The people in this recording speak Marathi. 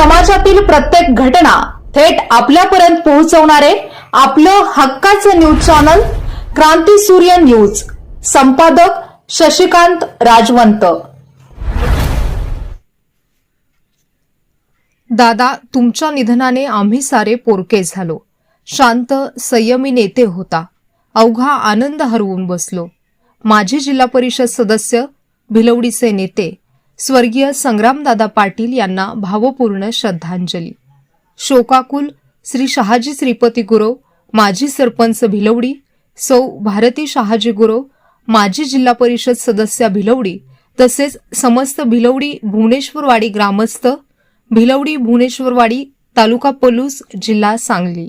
समाजातील प्रत्येक घटना थेट आपल्यापर्यंत पोहोचवणारे आपलं हक्काचं न्यूज चॅनल क्रांती सूर्य न्यूज. संपादक शशिकांत राजवंत. दादा तुमच्या निधनाने आम्ही सारे पोरके झालो. शांत संयमी नेते होता. अवघा आनंद हरवून बसलो. माजी जिल्हा परिषद सदस्य भिलवडीचे नेते स्वर्गीय संग्रामदादा पाटील यांना भावपूर्ण श्रद्धांजली. शोकाकुल श्री शहाजी श्रीपती गुरव माजी सरपंच भिलवडी सौ भारती शहाजी गुरव माजी जिल्हा परिषद सदस्या भिलवडी तसेच समस्त भिलवडी भुवनेश्वरवाडी ग्रामस्थ भिलवडी भुवनेश्वरवाडी तालुका पलूस जिल्हा सांगली.